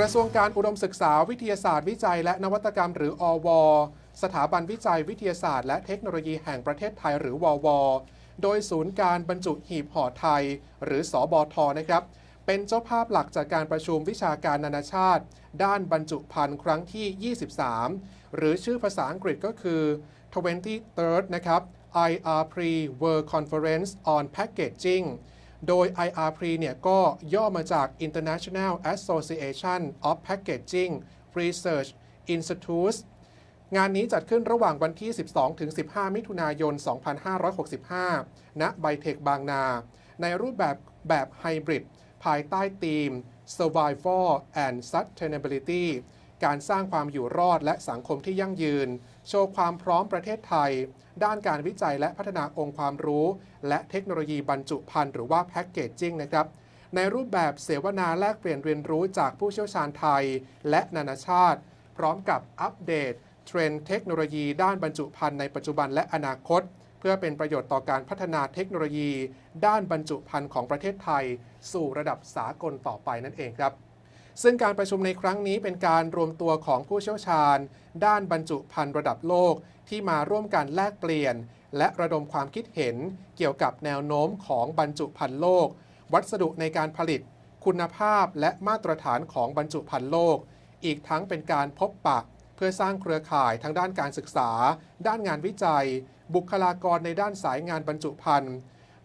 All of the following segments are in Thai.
กระทรวงการอุดมศึกษาวิทยาศาสตร์วิจัย และนวัตกรรม หรืออว สถาบันวิจัยวิทยาศาสตร์ และเทคโนโลยีแห่งประเทศไทยหรือวว โดยศูนย์การบรรจุหีบห่อไทย หรือสอบอทนะครับ เป็นเจ้าภาพหลักจากการประชุมวิชาการนานาชาติ ด้านบรรจุภัณฑ์ครั้งที่ 23 หรือชื่อภาษาอังกฤษก็คือ 23rd นะครับ IRP World Conference on Packaging โดย IRP เนี่ยก็ย่อมาจาก International Association of Packaging Research Institutes งานนี้จัดขึ้นระหว่างวันที่ 12-15 มิถุนายน 2565 ณ ไบเทคบางนา ในรูปแบบแบบไฮบริด ภายใต้ธีม Survival and Sustainability การสร้างความอยู่รอดและสังคมที่ยั่งยืน โชว์ความพร้อมประเทศไทย ด้านการวิจัยและพัฒนาองค์ความรู้ และเทคโนโลยีบรรจุภัณฑ์หรือว่าแพ็กเกจจิ้งนะครับในรูปแบบเสวนาแลกเปลี่ยนเรียนรู้จากผู้เชี่ยวชาญไทย และนานาชาติ พร้อมกับอัปเดต เทรนด์เทคโนโลยีด้านบรรจุภัณฑ์ในปัจจุบันและอนาคต เพื่อเป็นประโยชน์ต่อการพัฒนาเทคโนโลยี ด้านบรรจุภัณฑ์ของประเทศไทย สู่ระดับสากลต่อไปนั่นเองครับ ซึ่งการประชุมในครั้งนี้เป็นการรวมตัวของผู้เชี่ยวชาญ ด้านบรรจุภัณฑ์ระดับโลกที่มาร่วมกันแลกเปลี่ยน และระดมความคิดเห็นเกี่ยวกับแนวโน้มของบรรจุภัณฑ์โลก วัสดุในการผลิต คุณภาพและมาตรฐานของบรรจุภัณฑ์โลก อีกทั้งเป็นการพบปะเพื่อสร้างเครือข่ายทั้งด้านการศึกษา ด้านงานวิจัย บุคลากรในด้านสายงานบรรจุภัณฑ์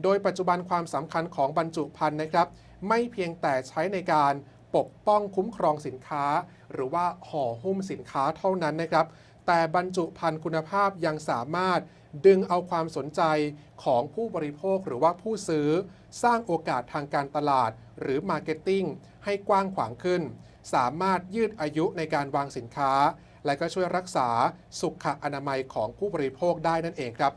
โดยปัจจุบันความสำคัญของบรรจุภัณฑ์นะครับ ไม่เพียงแต่ใช้ในการ ปกป้องคุ้มครองสินค้า หรือว่าห่อหุ้มสินค้าเท่านั้นนะครับ แต่บรรจุภัณฑ์คุณภาพยังสามารถดึงเอาความสนใจของผู้บริโภคหรือว่าผู้ซื้อ สร้างโอกาสทางการตลาด หรือมาร์เก็ตติ้งให้กว้างขวางขึ้น สามารถยืดอายุในการวางสินค้า และก็ช่วยรักษาสุขอนามัยของผู้บริโภคได้นั่นเองครับ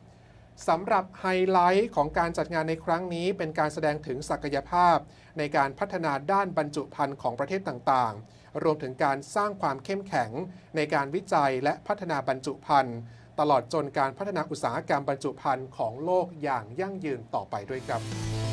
สำหรับไฮไลท์ของการจัดงานในครั้งนี้ เป็นการแสดงถึงศักยภาพ ในการพัฒนาด้านบรรจุภัณฑ์ของประเทศต่างๆ รวมถึงการสร้างความเข้มแข็ง ในการวิจัยและพัฒนาบรรจุภัณฑ์ตลอดจนการพัฒนาอุตสาหกรรมบรรจุภัณฑ์ของโลกอย่างยั่งยืนต่อไปด้วยครับ